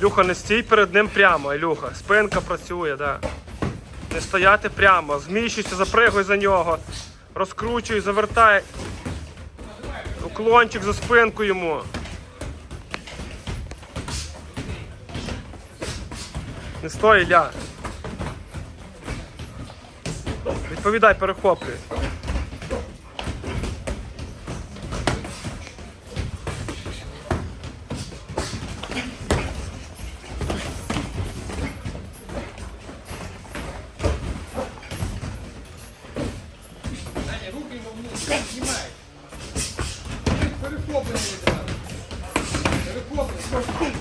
Ілюха, не стій перед ним прямо, Ілюха. Спинка працює, да. Не стояти прямо, зміщуйся, запригуй за нього. Розкручуй, завертай. Уклончик за спинку йому. Не стой, Ілля. Відповідай, перехоплюй. Даня, руки не снимай. Перехоплений відразу. Перехоплений.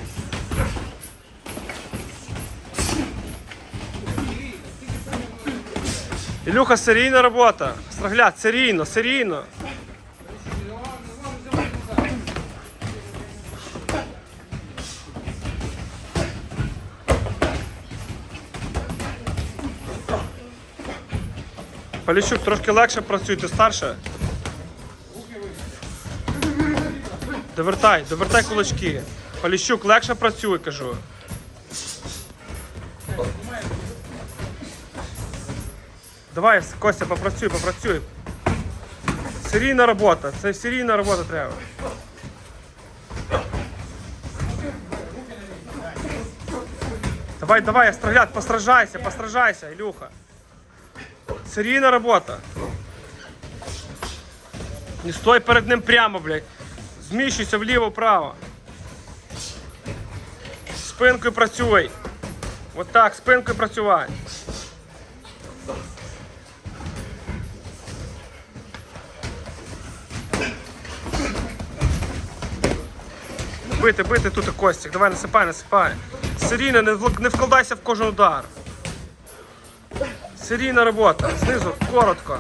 Ілюха, серійна робота. Страгляд, серійно, серійно. Поліщук, трошки легше працюй, ти старше. Довертай, довертай кулачки. Поліщук, легше працюй, кажу. Давай, Костя, попрацюй, попрацюй. Серійна робота, це серійна робота треба. Давай, давай, стріляй, постражайся, постражайся, Ілюха. Серійна робота. Не стой перед ним прямо, блядь. Зміщуйся вліво-вправо. Спинкою працюй. От так, спинкою працювай. Бити, бити тут Костік. Давай насипай, насипай. Серійно, не вкладайся в кожен удар. Серійна робота. Знизу коротко.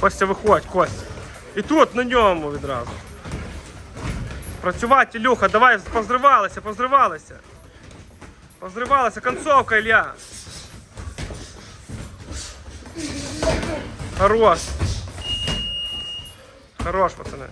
Костя, виходь, Костя. І тут на ньому відразу. Працювати, Ілюха, давай позривалися, позривалися. Позривалася, концовка, Ілля. Хорош. Хорош, пацани.